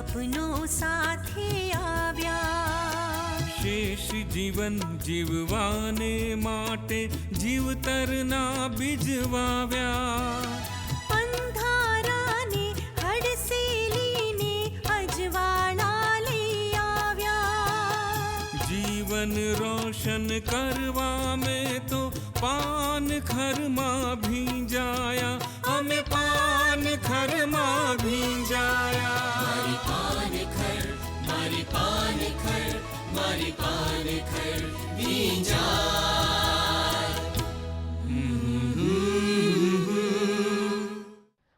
સ્વપ્નો સાથે આવ્યા શેષ જીવન જીવવાને માટે જીવતરના બીજ વાવ્યા જીવન રોશન કરવા મેં તો પાન ખરમાં ભીંજાયા અમે પાન ખરમાં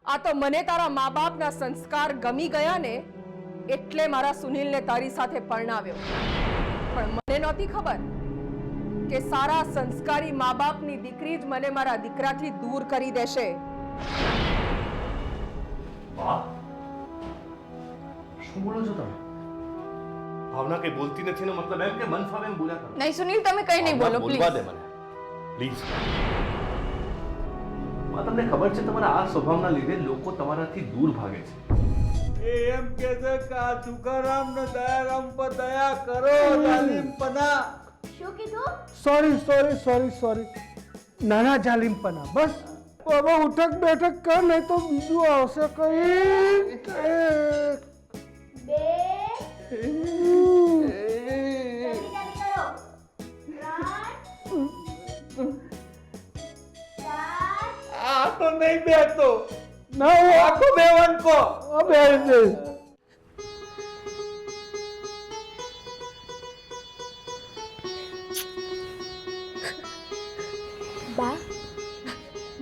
આ તો મને તારા મા બાપના સંસ્કાર ગમી ગયા ને એટલે મારા સુનિલને તારી સાથે પરણાવ્યો. પણ મને નહોતી ખબર કે સારા સંસ્કારી મા બાપની દીકરી જ મને મારા દીકરાથી દૂર કરી દેશે. શું બોલો છો તમે? ભાવના કઈ બોલતી નથી ને મતલબ એમ કે મન ફાવે એમ બોલ્યા કરો. નહીં સુનિલ તમે કઈ નહીં બોલો બોલવા દે મને. પ્લીઝમાં તમને ખબર છે તમારા આ સ્વભાવના લીધે લોકો તમારાથી દૂર ભાગે છે. એ એમ કે છે કે આ તુકારામ ને દયારામ પર દયા કરો જાલિમપના સોરી સોરી સોરી સોરી નાના જાલિમપના બસ. હવે ઉઠક બેઠક કર નહીં તો બીજું આવશે કઈ આ નહીં બેઠતો ના હું આખો બેવન કો બે બે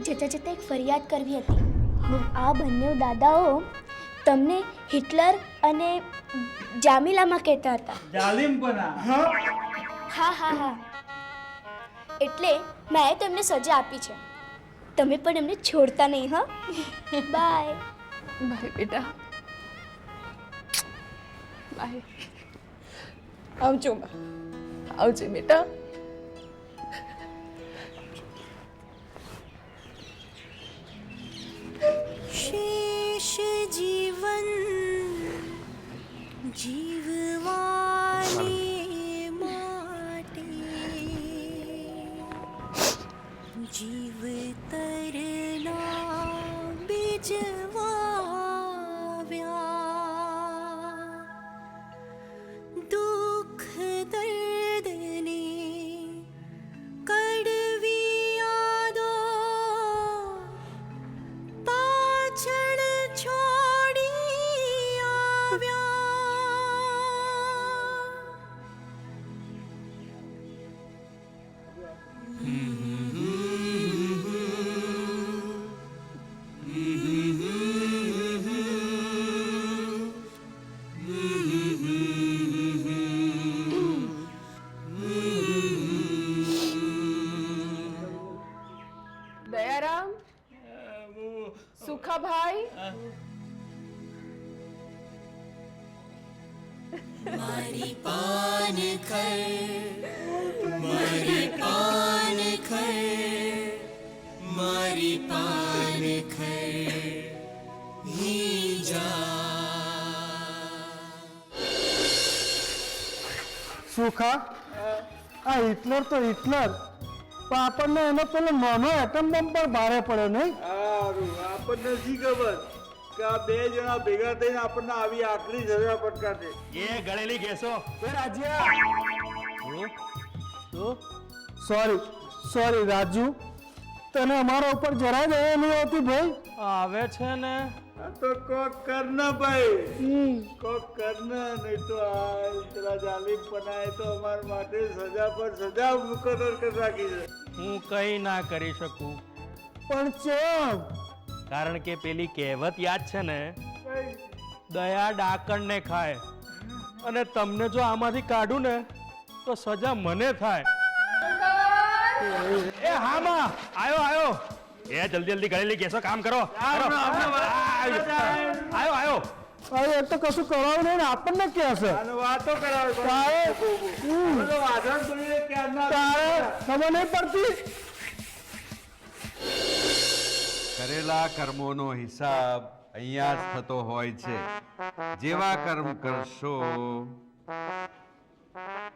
જતા જતા એક ફરિયાદ કરવી હતી. આ બંને દાદાઓ તમને હિટલર અને જામીલામાં કહેતા હતા. જાલિમપના. હા હા હા. એટલે મેં તેમને સજા આપી છે. તમે પણ એમને છોડતા નહીં હા? બાય બાય બેટા. બાય આવજો બા. આવજે બેટા. જીવતરના તરના બીજવાવ્યા દુઃખ દર્દને કડવી યાદો પાછળ છોડી આવ્યા મારી પાન ખર મારી પાન ખર હી સુખા? આ હિટલર તો હિટલર. પણ આપણને એનો પેલો નાનો એટમ બોમ્બ પણ ભારે પડ્યો નહીં? આપણને નથી ખબર. કે આ બે જણા ભેગા થઈને આપણને આવી આકરી સજા ફટકારશે એ ગળેલી કેસો. એ રાજ્યા! Sorry sorry Raju. તને અમારા ઉપર જરાય દયા નહીં આવતી ભાઈ? આવે છે ને. તો કોક કર ભાઈ. કોક કર ને નહીં તો આ પેલા બનાય તો અમારા માટે સજા પર સજા મુકરર કરી રાખી છે. હું કઈ ના કરી શકું. પણ ચમ કારણ કે પેલી કહેવત યાદ છે ને? દયા ડાકણને ખાય. અને તમને જો આમાંથી કાઢું ને તો સજા મને થાય. એ હામાં આયો આયો. એ જલ્દી જલ્દી ગળેલી કેસો કામ કરો. આયો. આયો અરે એ તો કશું કરાવું નહીં આપણને કે છે અને વાતો કરાવે. તારે ખબર નહીં પડતી? કરેલા કર્મોનો હિસાબ અહીંયા જ થતો હોય છે. જેવા કર્મ કરશો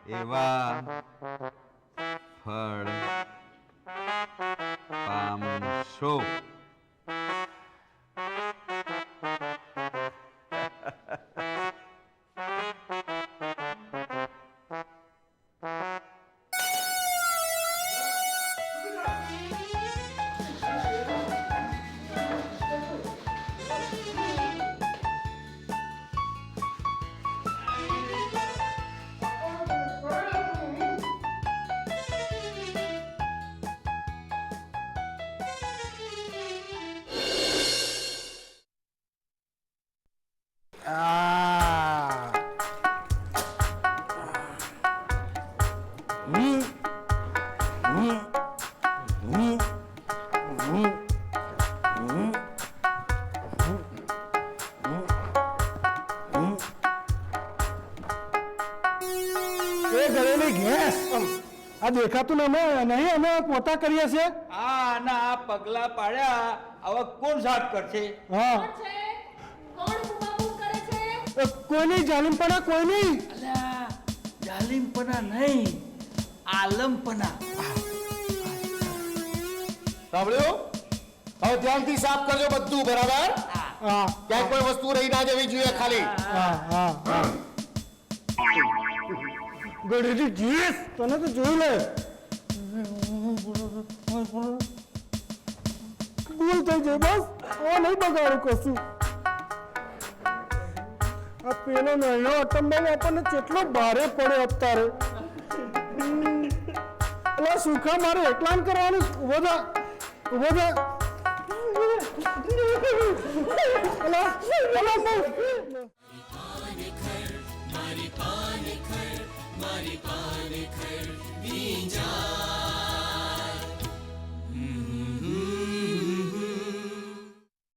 એવા ફળ પામશો. ગેસ આ દેખાતું ને અમે નહીં અમે પોતા કરીએ છીએ. આ ના આ પગલા પાડ્યા હવે કોણ સાફ કરશે? હા. કોઈની જાલિમપણા કોઈ નહીં અલ્યા નહીં આલમપના. સાંભળ્યું? હવે ધ્યાનથી સાફ કરજો બધું બરાબર? હા. ક્યાંય કોઈ વસ્તુ રહી ના જવી જોઈએ ખાલી. હા હા હા. ગઢેજી જીસ તને તો જોઈ લે ભૂલ થઈ જાય, બસ. ઓ નહીં બગાડું કશું. આ પેલો નહીં અટંબાઈ આપણને કેટલો ભારે પડે અત્યારે. એટલે સુખા, મારે એકલાન કરવાનું? ઊભો થા. ઊભો થા. મારી પાન ખર. મારી પાન ખર ભીંજા